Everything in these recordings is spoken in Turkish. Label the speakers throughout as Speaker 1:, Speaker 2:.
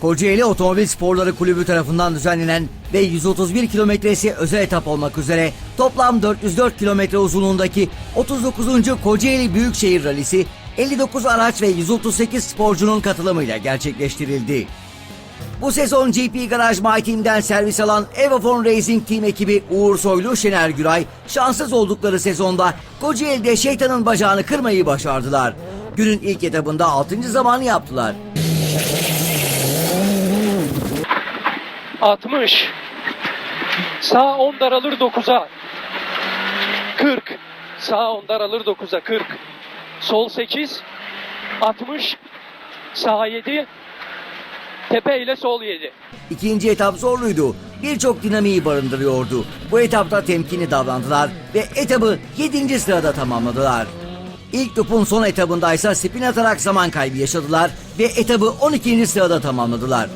Speaker 1: Kocaeli Otomobil Sporları Kulübü tarafından düzenlenen ve 131 kilometresi özel etap olmak üzere toplam 404 kilometre uzunluğundaki 39. Kocaeli Büyükşehir Rallisi 59 araç ve 138 sporcunun katılımıyla gerçekleştirildi. Bu sezon GP Garaj My Team'den servis alan Evafon Racing Team ekibi Uğur Soylu, Şener Güray şanssız oldukları sezonda Kocaeli'de şeytanın bacağını kırmayı başardılar. Günün ilk etabında 6. zamanı yaptılar.
Speaker 2: 60. Sağ 10 daralır 9'a. 40. Sağ 10 daralır 9'a 40. Sol 8. 60. Sağ 7. Tepe ile sol 7.
Speaker 1: İkinci etap zorluydu. Birçok dinamiği barındırıyordu. Bu etapta temkinli davrandılar ve etabı 7. sırada tamamladılar. İlk lupun son etabında ise spin atarak zaman kaybı yaşadılar ve etabı 12. sırada tamamladılar.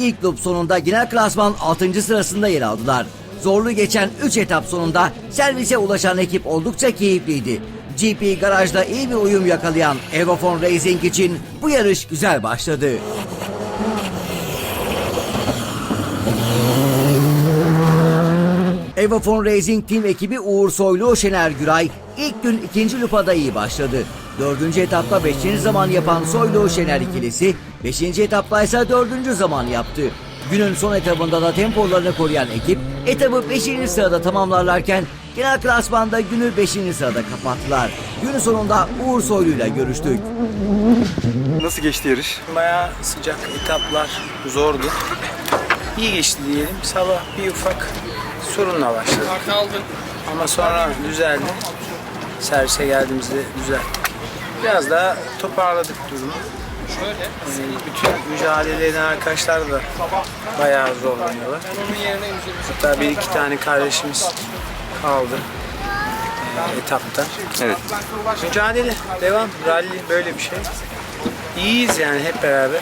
Speaker 1: İlk loop sonunda genel klasman 6. sırasında yer aldılar. Zorlu geçen 3 etap sonunda servise ulaşan ekip oldukça keyifliydi. GP garajda iyi bir uyum yakalayan Evofon Racing için bu yarış güzel başladı. Evofon Racing Team ekibi Uğur Soylu, Şener Güray ilk gün ikinci lupada iyi başladı. Dördüncü etapta beşinci zaman yapan Soylu Şener ikilisi, beşinci etapta ise dördüncü zaman yaptı. Günün son etabında da tempolarını koruyan ekip etabı beşinci sırada tamamlarlarken genel klasmanda günü beşinci sırada kapattılar. Günün sonunda Uğur Soylu'yla görüştük.
Speaker 3: Nasıl geçti yarış?
Speaker 4: Bayağı sıcak etaplar zordu. İyi geçti diyelim. Sabah bir ufak sorunla başladı. Ama sonra düzeldi. Servise geldiğimizde düzeldi. Biraz daha toparladık durumu. Ee, bütün mücadele eden arkadaşlar da bayağı zorlanıyorlar. Hatta bir iki tane kardeşimiz kaldı ee, etapta.
Speaker 3: Evet.
Speaker 4: Mücadele, devam, rally böyle bir şey. İyiyiz yani hep beraber.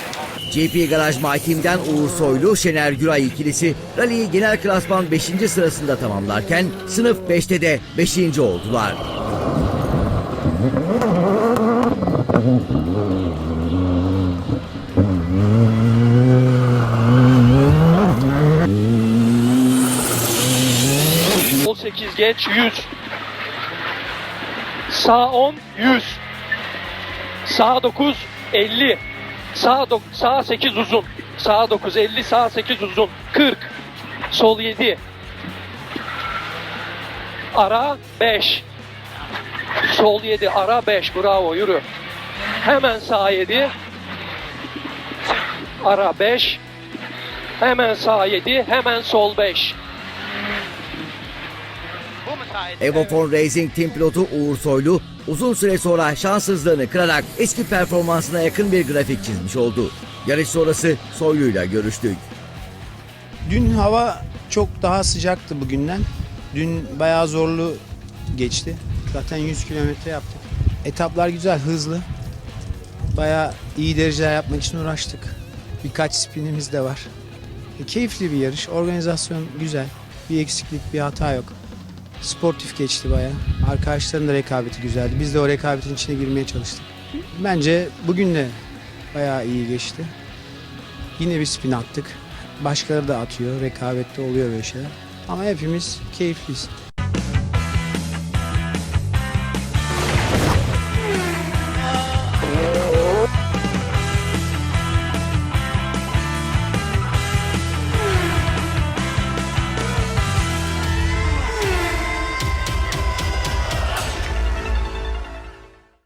Speaker 1: GP Garaj My Team'den Uğur Soylu, Şener Güray ikilisi rally'i genel klasman 5. sırasında tamamlarken sınıf 5'te de 5. oldular.
Speaker 2: Sol 8 geç 100. Sağ 10 100. Sağ 9 50. Sağ dok- sağ 8 uzun. Sağ 9 50, sağ 8 uzun. 40. Sol 7. Ara 5. Sol 7, ara 5. Bravo, yürü. Hemen sağ 7. Ara 5. Hemen sağ 7, hemen sol 5.
Speaker 1: Evofon Racing Team pilotu Uğur Soylu uzun süre sonra şanssızlığını kırarak eski performansına yakın bir grafik çizmiş oldu. Yarış sonrası Soylu'yla görüştük.
Speaker 4: Dün hava çok daha sıcaktı bugünden. Dün bayağı zorlu geçti. Zaten 100 kilometre yaptık. Etaplar güzel, hızlı. Bayağı iyi dereceler yapmak için uğraştık. Birkaç spinimiz de var. E, keyifli bir yarış. Organizasyon güzel. Bir eksiklik, bir hata yok. Sportif geçti bayağı. Arkadaşların da rekabeti güzeldi. Biz de o rekabetin içine girmeye çalıştık. Bence bugün de bayağı iyi geçti. Yine bir spin attık. Başkaları da atıyor. Rekabette oluyor böyle şeyler. Ama hepimiz keyifliyiz.